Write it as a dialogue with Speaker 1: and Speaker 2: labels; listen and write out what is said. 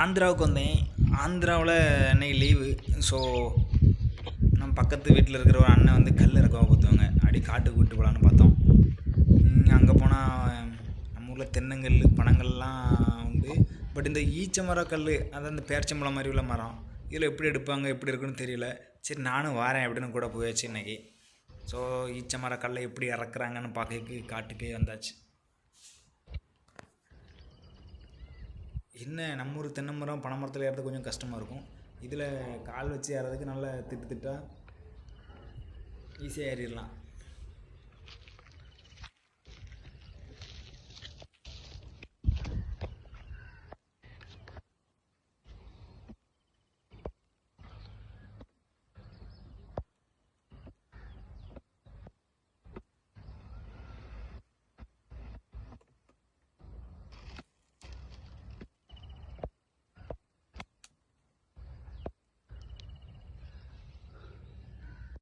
Speaker 1: ஆந்திராவுக்கு வந்தேன். ஆந்திராவில் இன்னைக்கு லீவு ஸோ நம்ம பக்கத்து வீட்டில் இருக்கிற ஒரு அண்ணன் வந்து கல் இறக்கவா குத்துவாங்க. அப்படி காட்டுக்கு விட்டு போகலான்னு பார்த்தோம். அங்கே போனால் நம்ம ஊரில் தென்னங்கல் பணங்கள்லாம் உண்டு. பட் இந்த ஈச்ச மரம் கல் அதான் இந்த பேரிச்சம்பழம் மாதிரி உள்ள மரம் இதில் எப்படி எடுப்பாங்க எப்படி இருக்குன்னு தெரியல. சரி நானும் வரேன் அப்படின்னு கூட போயாச்சு இன்னைக்கு. ஸோ ஈச்ச மர கல்லை எப்படி இறக்குறாங்கன்னு பார்க்க காட்டுக்கே வந்தாச்சு. என்ன நம்ம ஊர் தென்னை மரம் பனை மரத்தில் ஏறது கொஞ்சம் கஷ்டமாக இருக்கும். இதில் கால் வச்சு ஏறதுக்கு நல்லா திட்டு திட்டா ஈஸியாக ஏறிடலாம்.